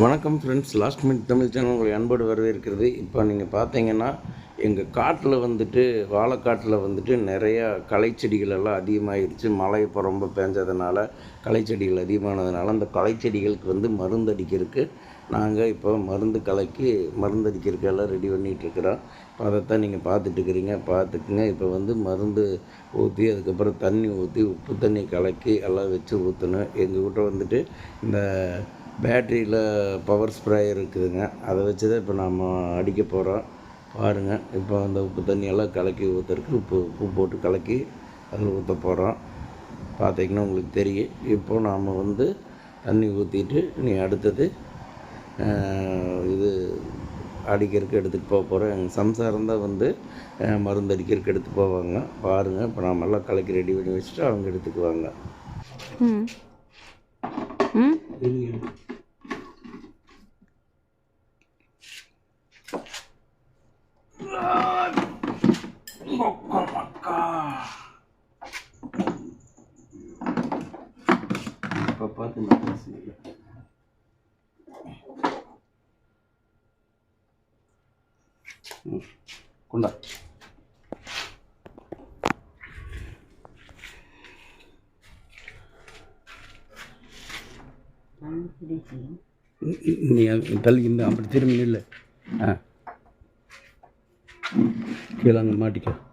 வணக்கம் friends last minute Tamil channel உங்களை அன்போடு வரவேற்கிறது. இப்போ நீங்கள் பார்த்தீங்கன்னா எங்கள் காட்டில் வந்துட்டு வாழைக்காட்டில் வந்துட்டு நிறையா களைச்செடிகள் எல்லாம் அதிகமாகிருச்சு மழை இப்போ ரொம்ப பேஞ்சதுனால களைச்செடிகள் அதிகமானதுனால அந்த களைச்செடிகளுக்கு வந்து மருந்து அடிக்கிறதுக்கு நாங்கள் இப்போ மருந்து கலக்கி மருந்து அடிக்கிறதுக்கு எல்லாம் ரெடி பண்ணிகிட்ருக்குறோம் இப்போ அதைத்தான் நீங்கள் பார்த்துட்டு இருக்கிறீங்க. பார்த்துக்குங்க இப்போ வந்து மருந்து ஊற்றி அதுக்கப்புறம் தண்ணி ஊற்றி உப்பு தண்ணி கலக்கி எல்லாம் வச்சு ஊற்றணும் எங்கள் கிட்ட வந்துட்டு இந்த பேட்டரியில் பவர் ஸ்ப்ரேயர் இருக்குதுங்க. அதை வச்சு தான் இப்போ நாம் அடிக்க போகிறோம் பாருங்கள் இப்போ அந்த உப்பு தண்ணியெல்லாம் கலக்கி ஊற்றுறதுக்கு உப்பு உப்பு போட்டு கலக்கி அதில் ஊற்ற போகிறோம் பார்த்தீங்கன்னா உங்களுக்கு தெரியும். இப்போ நாம் வந்து தண்ணி ஊற்றிட்டு நீ அடுத்தது இது அடிக்கிறதுக்கு எடுத்துகிட்டு போக போகிறோம் எங்கள் சம்சாரம் தான் வந்து மருந்து அடிக்கிறதுக்கு எடுத்து போவாங்க. பாருங்கள் இப்போ நாம் எல்லாம் கலக்கி ரெடி பண்ணி வச்சுட்டு அவங்க எடுத்துக்குவாங்க. ம். ம். இப்போ பார்த்து நான் பேசுகிறேன் கொண்டா நீ தள்ளி இந்த அப்படி திரும்பி இல்லை ஆ கீழே அங்கே மாட்டிக்க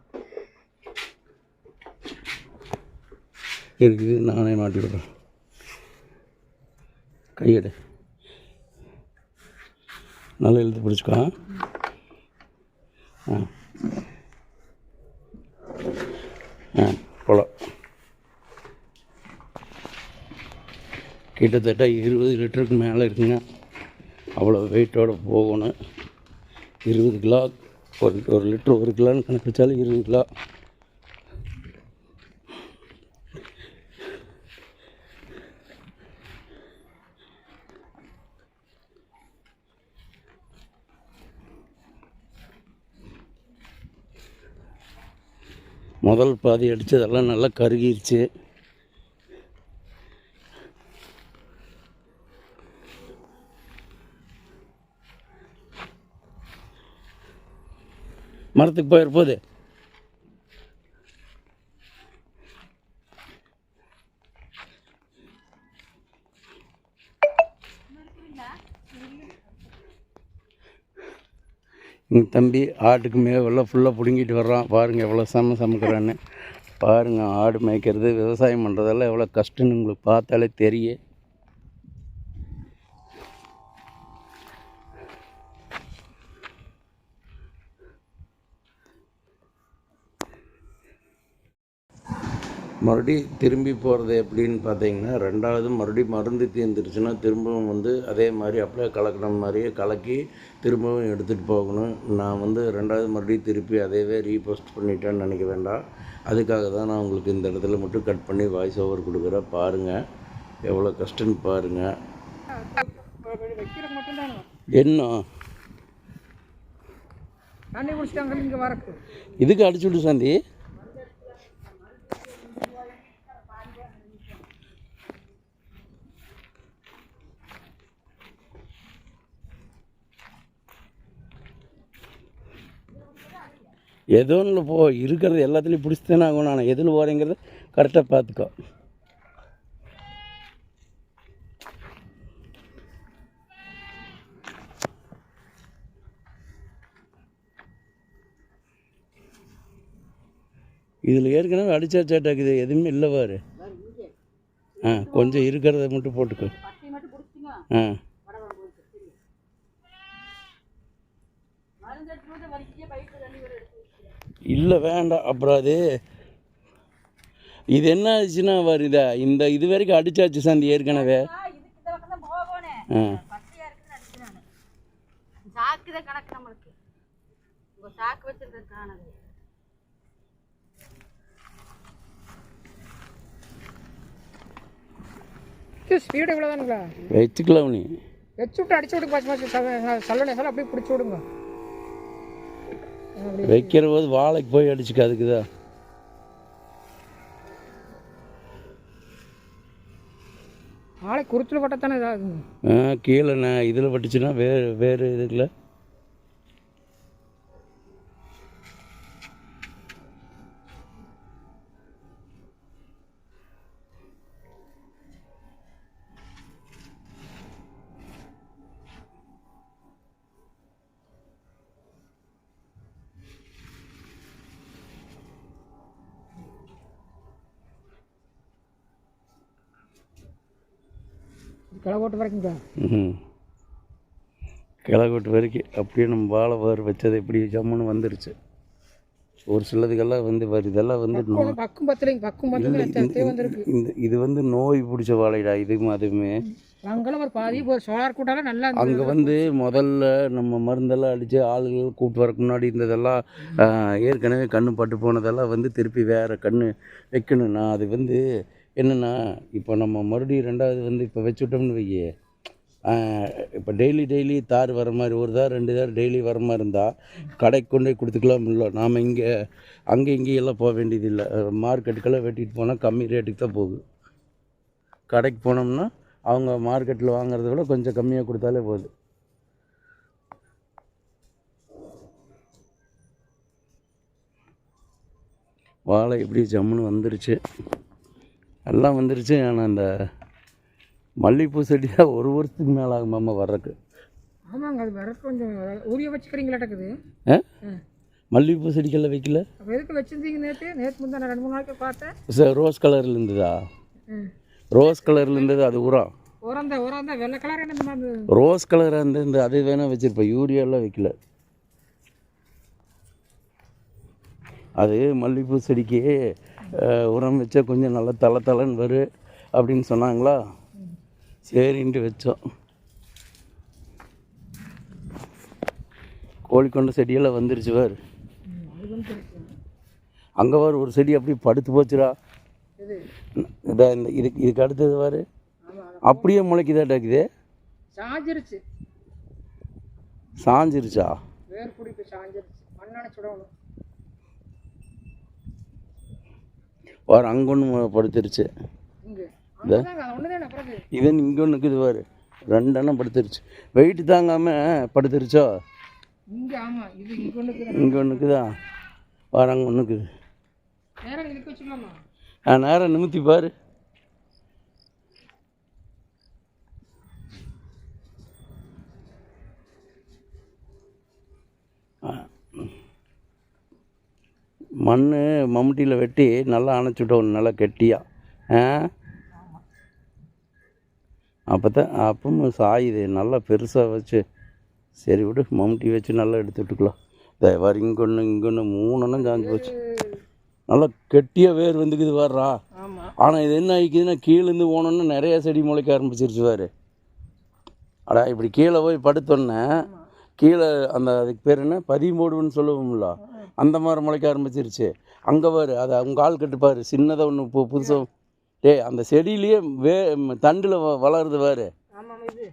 இருக்குது. நானே மாட்டி விடுறேன். கையெடு. நல்லா எழுதி பிடிச்சிக்கோ ஆ? ஆ. போலாம் கிட்டத்தட்ட இருபது லிட்டருக்கு மேலே இருக்குங்க. அவ்வளோ வெயிட்டோடு போகணும். இருபது கிலோ ஒரு ஒரு லிட்டர் ஒரு கிலோன்னு கணக்கு வச்சாலும் இருபது கிலோ. முதல் பாதி அடித்ததெல்லாம் நல்லா கருகிருச்சு. மரத்துக்கு போயிட எங்கள் தம்பி ஆட்டுக்கு மேவெல்லாம் ஃபுல்லாக பிடுங்கிட்டு வர்றான். பாருங்கள் எவ்வளோ செம சமைக்கிறான்னு. பாருங்கள் ஆடு மேய்க்கிறது விவசாயம் பண்ணுறதெல்லாம் எவ்வளோ கஷ்டம்னு உங்களுக்கு பார்த்தாலே தெரியும். மறுபடியும் திரும்பி போகிறது எப்படின்னு பார்த்தீங்கன்னா ரெண்டாவது மறுபடியும் மருந்து தீர்ந்துருச்சுன்னா திரும்பவும் வந்து அதே மாதிரி அப்படியே கலக்கின மாதிரியே கலக்கி திரும்பவும் எடுத்துகிட்டு போகணும். நான் வந்து ரெண்டாவது மறுபடியும் திருப்பி அதையவே ரீபோஸ்ட் பண்ணிட்டேன்னு நினைக்க வேண்டாம். அதுக்காக தான் நான் உங்களுக்கு இந்த இடத்துல மட்டும் கட் பண்ணி வாய்ஸ் ஓவர் கொடுக்குறேன். பாருங்கள் எவ்வளோ கஷ்டம்னு பாருங்கள் என்ன? இதுக்கு அடிச்சு விடு சாந்தி. ஏதோ ஒன்று போ இருக்கிறது எல்லாத்துலேயும் பிடிச்சிதானே ஆகணும். ஆனால் எதில் போகிறேங்கிறத கரெக்டாக பார்த்துக்கோ. இதில் ஏற்கனவே அடிச்சாச்சாட்டாக்குது எதுவுமே இல்லை பாரு. ஆ கொஞ்சம் இருக்கிறத மட்டும் போட்டுக்கோ. ஆ. இல்லை வேண்டாம். அப்புறம் அது இது என்ன ஆச்சுன்னா வருதா இந்த இது வரைக்கும் அடிச்சாச்சு சாந்தி ஏற்கனவே. ஆ ஸ்பீடு இவ்வளோ தானுங்களா வச்சுக்கலாம் நீ. வச்சு விட்டு அடிச்சு விடுங்க பச்சை மாசி சல்லனை சொல்ல அப்படியே பிடிச்சி விடுங்க. வைக்கிற போது வாழைக்கு போய் அடிச்சுக்க அதுக்குதா. ஆளை குருத்தில் பட்டா தானே இதாகுங்க ஆ, கீழே நான் இதில் பட்டுச்சுன்னா வேறு வேறு இதுக்குல கிளை போட்டு வரைக்குங்க ம் கிழக்கோட்டு வரைக்கும் அப்படியே நம்ம வாழை வேர் வச்சது இப்படி ஜம்முன்னு வந்துருச்சு. ஒரு சிலதுக்கெல்லாம் வந்து வருது இதெல்லாம் வந்து பக்கம் பத்தலைங்க பக்கம் இந்த- இது வந்து நோய் பிடிச்ச வாழைடா இதுவும் அதுவுமே அங்கெல்லாம் ஒரு பாதி ஒரு சோலார் கூட்டாலும் நல்லா. அங்கே வந்து முதல்ல நம்ம மருந்தெல்லாம் அடித்து ஆளுகள் கூப்பிட்டு வரக்கு முன்னாடி இருந்ததெல்லாம் ஏற்கனவே கண்ணு பட்டு போனதெல்லாம் வந்து திருப்பி வேறு கண்ணு வைக்கணும்னா அது வந்து என்னென்னா இப்போ நம்ம மறுபடியும் ரெண்டாவது வந்து இப்போ வச்சுட்டோம்னு வையே இப்போ டெய்லி டெய்லி தார் வர மாதிரி ஒரு தார் ரெண்டு தார் டெய்லி வர மாதிரி இருந்தால் கடைக்கு கொண்டு போய் கொடுத்துக்கலாம் இல்லை நாம் இங்கே அங்கே இங்கேயெல்லாம் போக வேண்டியதில்லை. மார்க்கெட்டுக்கெல்லாம் வெட்டிட்டு போனால் கம்மி ரேட்டுக்கு தான் போகுது. கடைக்கு போனோம்னா அவங்க மார்க்கெட்டில் வாங்குறத விட கொஞ்சம் கம்மியாக கொடுத்தாலே போகுது. வாழை இப்படி ஜம்முன்னு வந்துருச்சு. எல்லாம் வந்துருச்சு. ஆனால் அந்த மல்லிகைப்பூ செடி தான் ஒரு வருஷத்துக்கு மேலே ஆகுமாம்மா வர்றதுக்கு. ஆமாங்க அது வர கொஞ்சம் ஊரிய வச்சுக்கிறீங்களாட்டக்குது ஆ? மல்லிகைப்பூ செடிக்கெல்லாம் வைக்கல? எதுக்கு வச்சிருந்தீங்க நேற்று நேற்று முந்தா நான் ரெண்டு மூணு நாளைக்கு பார்த்தேன். சார் ரோஸ் கலரில் இருந்ததா? ரோஸ் கலரில் இருந்தது அது உரம். உரம் தான் உரம் தான். வெள்ளை கலர் என்ன ரோஸ் கலராக இருந்து இந்த அது வேணால் வச்சுருப்பேன். யூரியாலாம் வைக்கல. அது மல்லிகைப்பூ செடிக்கு உரம் வச்சா கொஞ்சம் நல்லா தலை தலைன்னு வரும் அப்படின்னு சொன்னாங்களா? சரின்ட்டு வச்சோம். கோழிக்கொண்ட செடியெல்லாம் வந்துருச்சு இருக்கு. அங்கே பாரு ஒரு செடி அப்படியே படுத்து போச்சுடா. இது இந்த இதுக்கு இதுக்கு அடுத்தது ஆமாம் அப்படியே முளைக்குதாட்டாக்குது சாஞ்சிருச்சு. சாஞ்சிருச்சா? வேர் பிடிப்பு சாஞ்சிருச்சு. மண்ணான சுடணும். வாரு அங்கே ஒன்று படுத்துருச்சு. பிறகு? இதன் இங்கே ஒன்று இருக்குது பாரு. ரெண்டெண்ணம் படுத்துருச்சு. வெயிட் தாங்காமல் படுத்துருச்சோ? இங்கே ஆமாம் இது இங்கே ஒன்று இருக்குது. இங்கே ஒன்று இருக்குதா? வார அங்கே ஒன்று இருக்குது. நேரம் இதுக்கு வச்சுக்கலாமா ஆ நேரம் நிமித்தி பாரு. மண் மம்முட்டியில் வெட்டி நல்லா அணைச்சிட்டோம் நல்லா கெட்டியாக அப்போ தான் அப்பவும் சாயுது நல்லா பெருசாக வச்சு. சரி விடு மம்முட்டி வச்சு நல்லா எடுத்து விட்டுக்கலாம். தயவாரி இங்கே ஒன்று இங்கே ஒன்று மூணுன்னும் சாஞ்சு போச்சு. நல்லா கெட்டியாக வேர் வந்துக்குது வர்றா ஆனால் இது என்ன ஆகிக்குதுன்னா கீழேருந்து போனோன்னு நிறைய செடி முளைக்க ஆரம்பிச்சிருச்சு பாரு. அடா இப்படி கீழே போய் படுத்தோன்னே கீழே அந்த அதுக்கு பேர் என்ன? பதிமூடுன்னு சொல்லுவோம்ல. அந்த மாதிரி முளைக்க ஆரம்பிச்சிருச்சு அங்கே பாரு அதை அவங்க ஆள் கட்டுப்பாரு சின்னதாக ஒன்று இப்போ புதுசாக டேய் அந்த செடியிலேயே வே தண்டில் வளருது பாரு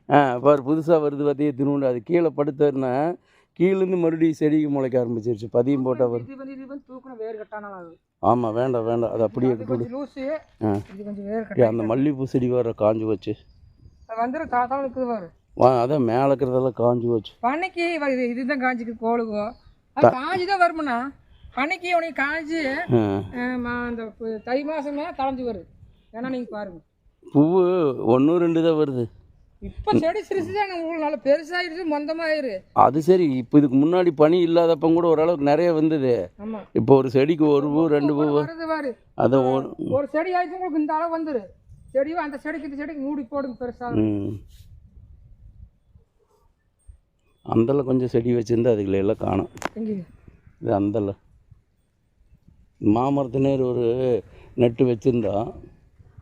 ஆ பாரு புதுசாக வருது பார்த்தியே திரும்ப அது கீழே படுத்தோன்னா கீழேருந்து மறுபடியும் செடிக்கு முளைக்க ஆரம்பிச்சிருச்சு பதியம் போட்டால் வரும் ஆமாம் வேண்டாம் வேண்டாம் அது அப்படியே கட்டா அந்த மல்லிகைப்பூ செடி வர காஞ்சு போச்சு அது வந்துடும் தாத்தாலும் இருக்குது பாரு வா அதான் மேலே இருக்கிறதெல்லாம் காஞ்சு போச்சு பண்ணைக்கு இதுதான் காஞ்சிக்கு கோழுகோ காஞ்சி தான் வருமுண்ணா பண்ணைக்கு உனக்கு காஞ்சி அந்த தை மாதமே தளைஞ்சு வரும் ஏன்னா நீங்கள் பாருங்க. பூவு ஒன்று ரெண்டு தான் வருது. இப்போ செடி சிரிச்சு தான் உங்களுக்கு நல்லா பெருசாகிடுச்சு மொந்தமாயிரு. அது சரி இப்போ இதுக்கு முன்னாடி பனி இல்லாதப்ப கூட ஓரளவுக்கு நிறைய வந்தது. இப்போ ஒரு செடிக்கு ஒரு பூ ரெண்டு பூ. வருது பாரு. அதை ஒரு ஒரு செடி ஆயிடுச்சு உங்களுக்கு இந்த அளவு வந்துரு. செடியும் அந்த செடிக்கு இந்த செடிக்கு மூடி போடுங்க பெருசாக அந்தல கொஞ்சம் செடி வச்சுருந்து அதுகளை எல்லாம் காணும். இது அந்தல மாமரத்து நேர் ஒரு நெட்டு வச்சுருந்தோம்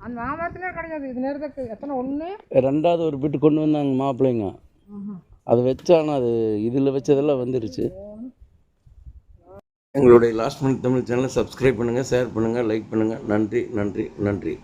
அந்த மாமரத்திலே கிடையாது இது நேரத்துக்கு எத்தனை? ஒன்று ரெண்டாவது ஒரு பிட்டு கொண்டு வந்தாங்க மாப்பிள்ளைங்க. அது வச்சானா அது இதில் வச்சதெல்லாம் வந்துருச்சு. எங்களுடைய லாஸ்ட் மினிட் தமிழ் சேனலை சப்ஸ்கிரைப் பண்ணுங்கள் ஷேர் பண்ணுங்கள் லைக் பண்ணுங்கள் நன்றி நன்றி நன்றி.